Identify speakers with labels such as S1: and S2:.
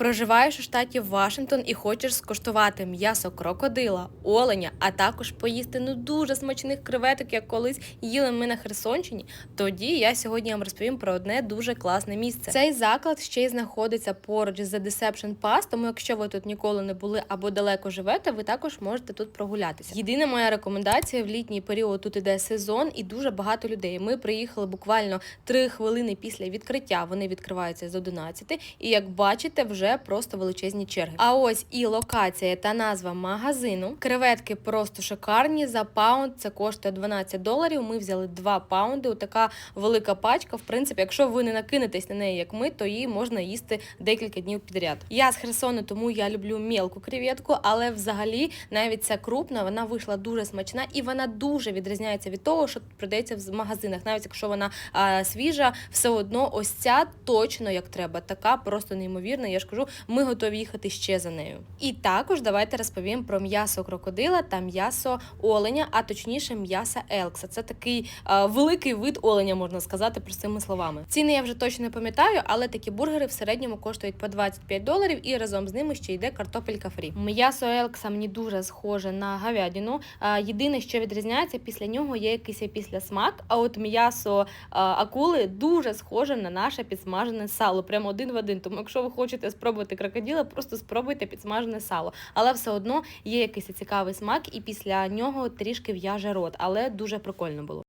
S1: Проживаєш у штаті Вашингтон і хочеш скуштувати м'ясо крокодила, оленя, а також поїсти ну дуже смачних креветок, як колись їли ми на Херсонщині. Тоді я сьогодні вам розповім про одне дуже класне місце. Цей заклад ще й знаходиться поруч з The Deception Pass, тому якщо ви тут ніколи не були або далеко живете, ви також можете тут прогулятися. Єдина моя рекомендація в літній період тут іде сезон і дуже багато людей. Ми приїхали буквально 3 хвилини після відкриття. Вони відкриваються з 11, і як бачите, вже просто величезні черги. А ось і локація та назва магазину. Креветки просто шикарні. За паунд це коштує 12 доларів. Ми взяли 2 паунди. Отака велика пачка. В принципі, якщо ви не накинетесь на неї, як ми, то її можна їсти декілька днів підряд. Я з Херсону, тому я люблю мілку креветку, але взагалі навіть ця крупна, вона вийшла дуже смачна і вона дуже відрізняється від того, що продається в магазинах. Навіть якщо вона а, свіжа, все одно ось ця точно як треба. Така просто неймовірна. Я ж кажу, ми готові їхати ще за нею. І також давайте розповім про м'ясо крокодила та м'ясо оленя, а точніше м'яса елкса. Це такий а, великий вид оленя, можна сказати, простими словами. Ціни я вже точно не пам'ятаю, але такі бургери в середньому коштують по 25 доларів, і разом з ними ще йде картопелька фрі. М'ясо елкса мені дуже схоже на говядину. А, єдине, що відрізняється, після нього є якийсь післясмак, а от м'ясо а, акули дуже схоже на наше підсмажене сало, прямо один в один. Тому, якщо ви хочете спробувати крокодила, просто спробуйте підсмажене сало. Але все одно є якийсь цікавий смак, і після нього трішки в'яже рот, але дуже прикольно було.